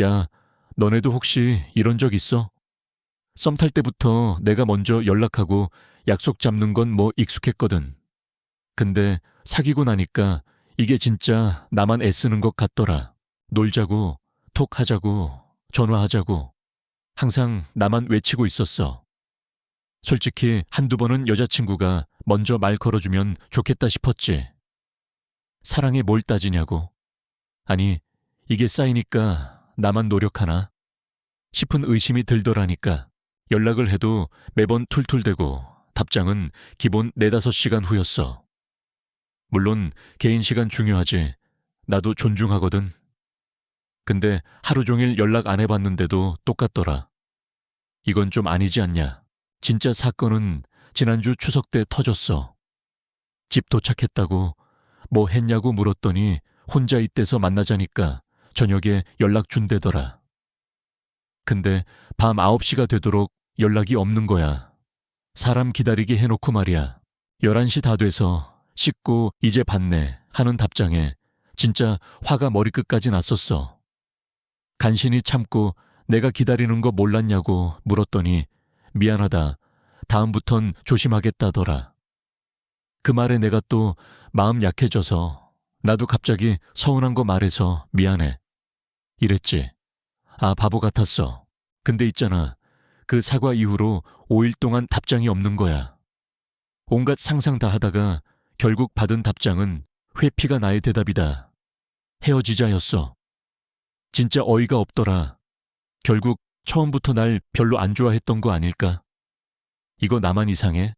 야, 너네도 혹시 이런 적 있어? 썸 탈 때부터 내가 먼저 연락하고 약속 잡는 건 뭐 익숙했거든. 근데 사귀고 나니까 이게 진짜 나만 애쓰는 것 같더라. 놀자고, 톡 하자고, 전화하자고. 항상 나만 외치고 있었어. 솔직히 한두 번은 여자친구가 먼저 말 걸어주면 좋겠다 싶었지. 사랑에 뭘 따지냐고. 아니, 이게 쌓이니까 나만 노력하나? 싶은 의심이 들더라니까. 연락을 해도 매번 툴툴대고 답장은 기본 네다섯 시간 후였어. 물론 개인 시간 중요하지. 나도 존중하거든. 근데 하루 종일 연락 안 해봤는데도 똑같더라. 이건 좀 아니지 않냐. 진짜 사건은 지난주 추석 때 터졌어. 집 도착했다고 뭐 했냐고 물었더니 혼자 이때서 만나자니까 저녁에 연락 준대더라. 근데 밤 9시가 되도록 연락이 없는 거야. 사람 기다리게 해놓고 말이야. 11시 다 돼서 씻고 이제 봤네 하는 답장에 진짜 화가 머리끝까지 났었어. 간신히 참고 내가 기다리는 거 몰랐냐고 물었더니 미안하다. 다음부턴 조심하겠다더라. 그 말에 내가 또 마음 약해져서 나도 갑자기 서운한 거 말해서 미안해. 이랬지. 아, 바보 같았어. 근데 있잖아. 그 사과 이후로 5일 동안 답장이 없는 거야. 온갖 상상 다 하다가 결국 받은 답장은 회피가 나의 대답이다. 헤어지자였어. 진짜 어이가 없더라. 결국 처음부터 날 별로 안 좋아했던 거 아닐까? 이거 나만 이상해?